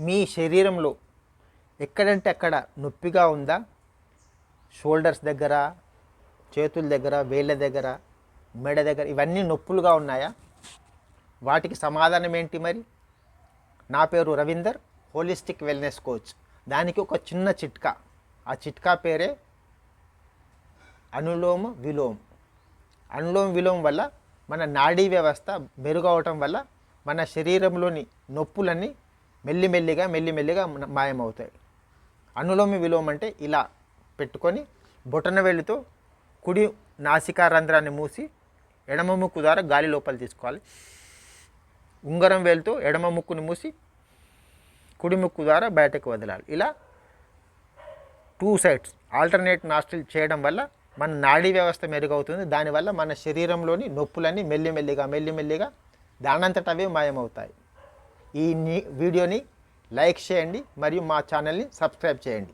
మీ శరీరంలో ఎక్కడంటే అక్కడ నొప్పిగా ఉందా? షోల్డర్స్ దగ్గర చేతుల దగ్గర వేళ్ళ దగ్గర మెడ దగ్గర ఇవన్నీ నొప్పులుగా ఉన్నాయా? వాటికి సమాధానం ఏంటి మరి? నా పేరు రవీందర్ హోలిస్టిక్ వెల్నెస్ కోచ్. దానికి ఒక చిన్న చిట్కా. ఆ చిట్కా పేరే అనులోమ విలోమ్. అనులోమ విలోమ వల్ల మన నాడీ వ్యవస్థ మెరుగవటం వల్ల మన శరీరంలోని నొప్పులన్నీ మెల్లిమెల్లిగా మెల్లిమెల్లిగా మాయమవుతాయి. అనులోమ విలోమ అంటే ఇలా పెట్టుకొని బొటన వేలుతో కుడి నాసికా రంధ్రాన్ని మూసి ఎడమ ముక్కు ద్వారా గాలి లోపల తీసుకోవాలి. ఉంగరం వేలుతో ఎడమ ముక్కును మూసి కుడి ముక్కు ద్వారా బయటకు వదలాలి. ఇలా టూ సైడ్స్ ఆల్టర్నేట్ నాస్ట్రిల్ చేయడం వల్ల మన నాడీ వ్యవస్థ మెరుగవుతుంది. దానివల్ల మన శరీరంలోని నొప్పులన్నీ మెల్లిమెల్లిగా మెల్లిమెల్లిగా దానంతట అవే మాయమవుతాయి. ఈ వీడియోని లైక్ చేయండి మరియు మా ఛానల్ని సబ్స్క్రైబ్ చేయండి.